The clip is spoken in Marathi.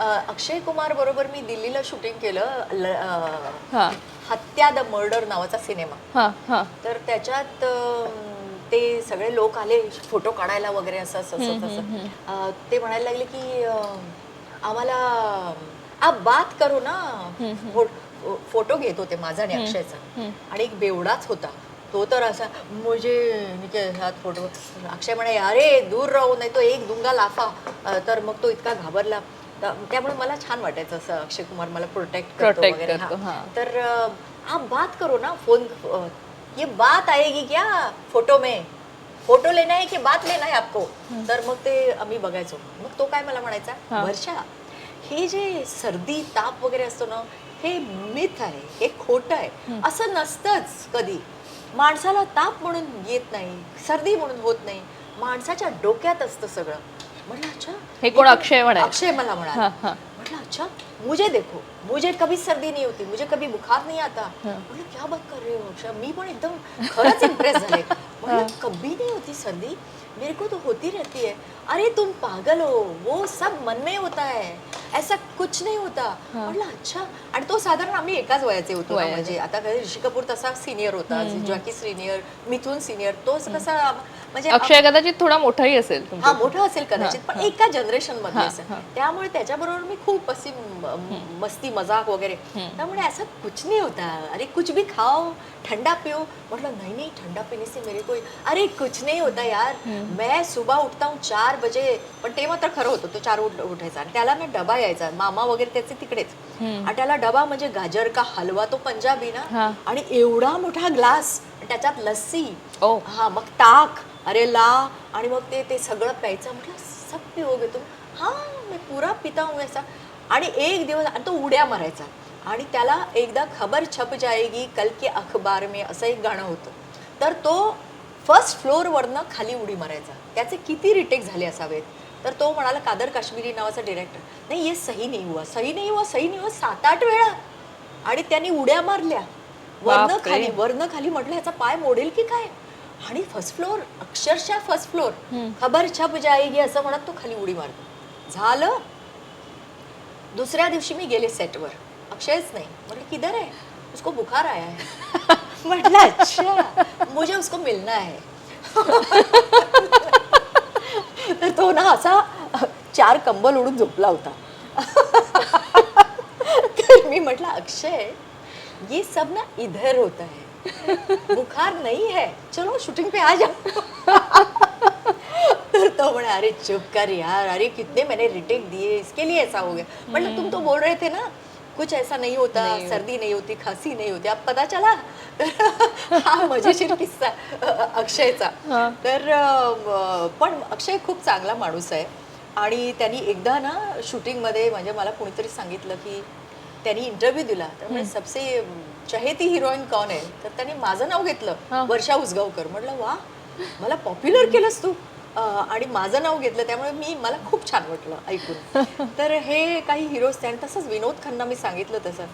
अक्षय कुमार बरोबर मी दिल्लीला शूटिंग केलं ल- अ, हा. हत्या द मर्डर नावाचा सिनेमा. हा हा. तर त्याच्यात ते सगळे लोक आले फोटो काढायला वगैरे असं असं असं तसं अं, ते म्हणायला लागले की अं, आम्हाला आप बात करू ना. फो- फोटो घेत होते माझा आणि अक्षयचा. आणि एक बेवडाच होता. तो तर असा मुझे हात फोटो अक्षय म्हणे अरे दूर राहू नाही तो एक दुंगा लाफा. अं, तर मग तो इतका घाबरला. त्यामुळे मला छान वाटायचं असं अक्षय कुमार मला प्रोटेक्ट करतो Protect वगैरे करतो, हा. हा. तर अ, आप बात करो ना फोन अ, ये बात आएगी क्या फोटो में? फोटो लेना है की बात लेना है आपको? तर मग ते आम्ही बघायचो. मग तो काय मला म्हणायचा हा. वर्षा हे जे सर्दी ताप वगैरे असतो ना हे मिथ आहे हे खोटं आहे. असं नसतंच कधी. माणसाला ताप म्हणून येत नाही सर्दी म्हणून होत नाही. माणसाच्या डोक्यात असतं सगळं. म्हटलं अच्छा हे कोण अक्षय म्हणायचं? अक्षय मला म्हणाला. म्हटलं अच्छा मुझे देखो. मुझे कभी सर्दी नहीं होती. मुझे कभी बुखार नहीं आता. म्हटलं क्या बात कर रहे हो अक्षय? मी पण एकदम खरंच इम्प्रेस झाले. म्हटलं कभी नहीं होती सर्दी? मेरे को तो होती रहती है. अरे तुम पागल हो. वो सब मन में होता है. ऐसा कुछ नहीं होता। म्हटलं अच्छा आणि तो साधारण आम्ही एकाच वयाचे होतो वयाचे. म्हणजे आता काय ऋषी कपूर तसा सिनियर होता जॉकी सिनियर मिथून सिनियर तो कसा म्हणजे अक्षय कदाचित थोडा मोठाही असेल हा मोठा असेल कदाचित पण एका जनरेशनमध्ये हा, असेल. हा. त्यामुळे त्याच्याबरोबर मी खूप अशी म- म- मस्ती मजाक वगैरे. त्यामुळे ऐसा कुछ नहीं होता. अरे कुछ भी खाओ ठंडा पियो म्हटलं नहीं नहीं ठंडा पीने से मेरे को अरे कुछ नहीं होता यार. मैं सुबह उठता हूँ चार बजे पण ते मात्र खरं होतं तो चार उठ उठायचा. आणि त्याला ना डबा यायचा मामा वगैरे त्याचे तिकडेच. आणि त्याला डबा म्हणजे गाजर का हलवा तो पंजाबी. ना? आणि एवढा मोठा ग्लास त्याच्यात लस्सी. हा मग ताक अरे ला. आणि मग ते ते सगळं प्यायचं. म्हटलं सब पिओगे तुम हा मी पुरा पिता हूँ ऐसा आणि एक दिवस आणि तो उड्या मारायचा. आणि त्याला एकदा खबर छप जाएगी कल के अखबार में असं एक गाणं होतं. तर तो फर्स्ट फ्लोअरवरनं खाली उडी मारायचा. त्याचे किती रिटेक झाले असावेत. तर तो म्हणाला कादर काश्मीरी नावाचा डिरेक्टर नाही ये सही नाही हुआ सही नाही हुआ सही नाही हुआ सात आठ वेळा. आणि त्यांनी उड्या मारल्या. वरनं बापरे. खाली वरनं खाली म्हटलं ह्याचा पाय मोडेल की काय? आणि फर्स्ट फ्लोअर अक्षरशः फर्स्ट फ्लोअर खबर छप जाएगी असं म्हणत तो खाली उडी मारतो झालं. दुसऱ्या दिवशी मी गेले सेटवर अक्षयच नाही. म्हटलं किधर आहे? उसको बुखार आया है. म्हटलं अच्छा. मुझे उसको मिलना है. तो ना असा चार कंबल उडून झोपला होता. तर मी म्हटलं अक्षय ये सब ना इधर होता है. बुखार नहीं है. चलो शूटिंग पे आ जाओ. तर तो म्हणे अरे चुप कर यार. अरे कितने मैंने रिटेक दिए. इसके लिए ऐसा हो गया. मतलब तुम तो बोल रहे थे ना कुछ ऐसा नहीं होता नहीं सर्दी नहीं होती खांसी नहीं होती अब पता चला? हा मजेशीर किस्सा अक्षयचा. तर पण अक्षय खूप चांगला माणूस आहे. आणि त्यांनी एकदा ना शूटिंगमध्ये म्हणजे मला कोणीतरी सांगितलं की त्यांनी इंटरव्ह्यू दिला. तर म्हणजे सबसे चहेती हिरोईन कोण आहे? तर त्यांनी माझं नाव. घेतलं. वर्षा उसगावकर. म्हटलं वा मला पॉप्युलर केलंस तू. आणि माझं नाव घेतलं त्यामुळे मी मला खूप छान वाटलं ऐकून. तर हे काही हिरोज आणि तसंच विनोद खन्ना मी सांगितलं तसं.